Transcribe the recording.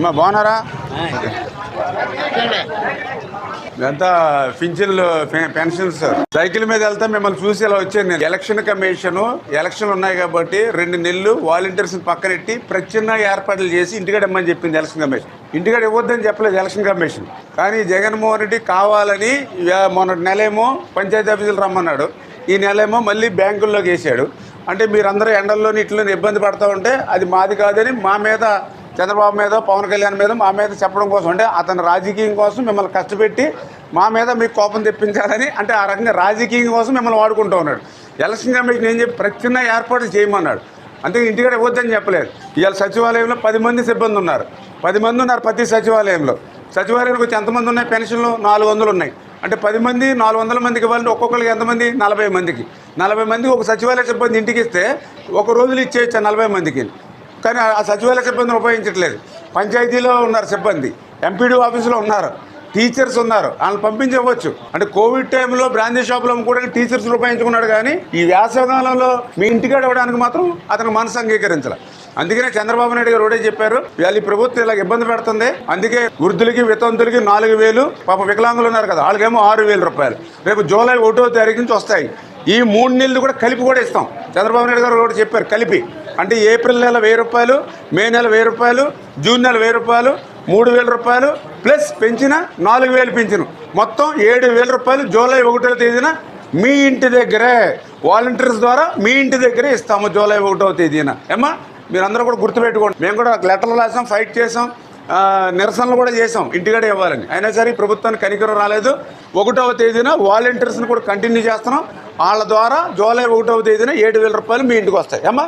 అమ్మా బాగున్నారా? ఇదంతా పింఛన్లు పెన్షన్ సార్. సైకిల్ మీద వెళ్తే మిమ్మల్ని చూసి ఇలా వచ్చాను నేను. ఎలక్షన్ కమిషన్ ఎలక్షన్లు ఉన్నాయి కాబట్టి రెండు నెలలు వాలంటీర్స్ పక్కనెట్టి ప్రత్యామ్నాయ ఏర్పాట్లు చేసి ఇంటికాడ ఇమ్మని చెప్పింది ఎలక్షన్ కమిషన్. ఇంటికాడ ఇవ్వద్దని చెప్పలేదు ఎలక్షన్ కమిషన్. కానీ జగన్మోహన్ రెడ్డి కావాలని మొన్నటి మొన్న నెలేమో పంచాయతీ ఆఫీసులు రమ్మన్నాడు. ఈ నెలేమో మళ్ళీ బ్యాంకుల్లోకి వేసాడు. అంటే మీరందరూ ఎండల్లోని ఇట్లోనే ఇబ్బంది పడతా ఉంటే అది మాది కాదని మా మీద చంద్రబాబు మీద పవన్ కళ్యాణ్ మీద మా మీద చెప్పడం కోసం అంటే అతను రాజకీయం కోసం మిమ్మల్ని కష్టపెట్టి మా మీద మీకు కోపం తెప్పించాలని అంటే ఆ రకంగా రాజకీయం కోసం మిమ్మల్ని వాడుకుంటూ ఉన్నాడు. ఎలక్షన్ కమిషన్ ఏం చెప్పి ప్రతిన్న ఏర్పాట్లు చేయమన్నాడు. అంతే ఇంటికాడ ఇవ్వద్దని చెప్పలేదు. ఇవాళ సచివాలయంలో పది మంది సిబ్బంది ఉన్నారు. పది మంది ఉన్నారు ప్రతి సచివాలయంలో. సచివాలయానికి వచ్చి ఎంతమంది ఉన్నాయి? పెన్షన్లు నాలుగు వందలు ఉన్నాయి. అంటే పది మంది నాలుగు వందల మందికి ఇవ్వాలంటే ఒక్కొక్కరికి ఎంతమంది? నలభై మందికి. నలభై మందికి ఒక సచివాలయ సిబ్బంది ఇంటికి ఇస్తే ఒక రోజులు ఇచ్చేయచ్చు నలభై మందికి. కానీ ఆ సచివాలయ సిబ్బందిని ఉపయోగించట్లేదు. పంచాయతీలో ఉన్నారు సిబ్బంది. ఎంపీడీ ఆఫీసులో ఉన్నారు. టీచర్స్ ఉన్నారు. వాళ్ళని పంపించవచ్చు అంటే కోవిడ్ టైంలో బ్రాందీ షాపులో కూడా టీచర్స్ ఉపయోగించుకున్నాడు కానీ ఈ వేసవకాలంలో మీ ఇంటికాడ ఇవ్వడానికి మాత్రం అతను మనసు అంగీకరించాలి. అందుకనే చంద్రబాబు నాయుడు గారు ఒకటే చెప్పారు ఇవాళ ఈ ప్రభుత్వం ఇలా ఇబ్బంది పెడుతుంది. అందుకే వృద్ధులకి వితంతులకి నాలుగు వేలు పాప వికలాంగులు ఉన్నారు కదా వాళ్ళకేమో ఆరు వేల రూపాయలు. రేపు జూలై ఒకటో తారీఖు నుంచి వస్తాయి. ఈ మూడు నెలలు కూడా కలిపి కూడా ఇస్తాం. చంద్రబాబు నాయుడు గారు కూడా చెప్పారు కలిపి. అంటే ఏప్రిల్ నెల వెయ్యి రూపాయలు మే నెల వెయ్యి రూపాయలు జూన్ నెల వెయ్యి రూపాయలు మూడు వేల రూపాయలు ప్లస్ పెంచిన నాలుగు వేలు పెంచిన. మొత్తం ఏడు వేల రూపాయలు జూలై ఒకటో తేదీన మీ ఇంటి దగ్గరే వాలంటీర్స్ ద్వారా మీ ఇంటి దగ్గరే ఇస్తాము జూలై ఒకటో తేదీన. ఏమ్మా? మీరందరూ కూడా గుర్తుపెట్టుకోండి. మేము కూడా లెటర్లు రాసాం ఫైట్ చేసాం నిరసనలు కూడా చేసాం. ఇంటికాడే ఇవ్వాలని. అయినా సరే ప్రభుత్వానికి కనికరం రాలేదు. ఒకటవ తేదీన వాలంటీర్స్ని కూడా కంటిన్యూ చేస్తున్నాం. వాళ్ళ ద్వారా జూలై ఒకటవ తేదీన ఏడు వేల రూపాయలు మీ ఇంటికి వస్తాయి. అమ్మా